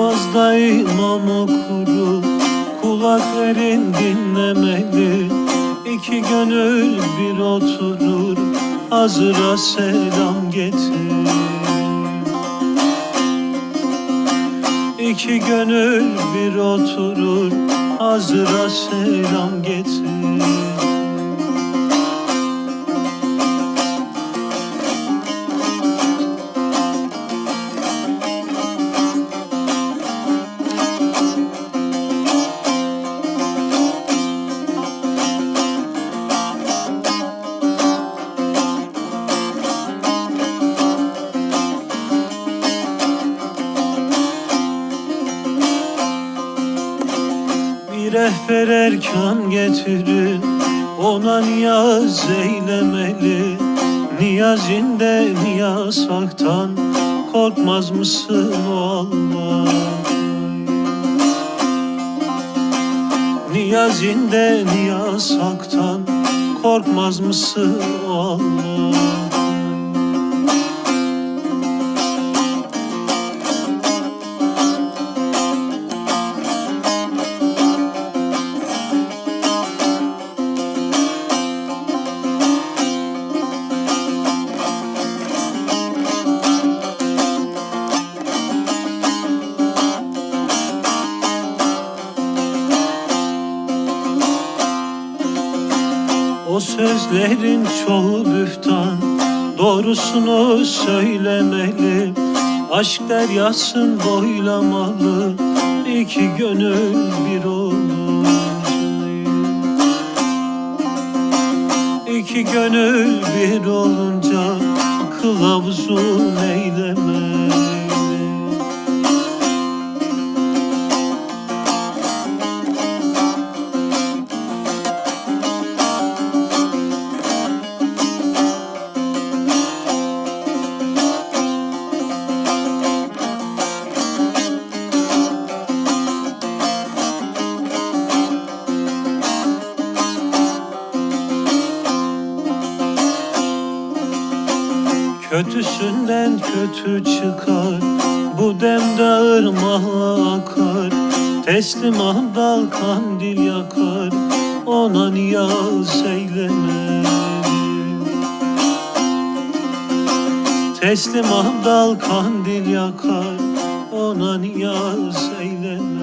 Boğazdayım ilom kuru Kulak verin dinlemeli. İki gönül bir oturur Hazıra selam getir. İki gönül bir oturur. Hazıra selam getir. Rehber erkan getirin Ona niyaz eylemeli. Niyazinde niyaz haktan Korkmaz mısın o Allah Niyazinde niyaz haktan Korkmaz mısın o Allah Sözlerin çoğu büftan Doğrusunu söylemeli Aşk deryasın boylamalı. İki gönül bir olur İki gönül bir olunca Kılavuzun eylemeli Kötüsünden kötü çıkar Bu demde ırmağa akar. Teslim dal kandil yakar Ona niyaz eyleme. Teslim dal kandil yakar Ona niyaz eyleme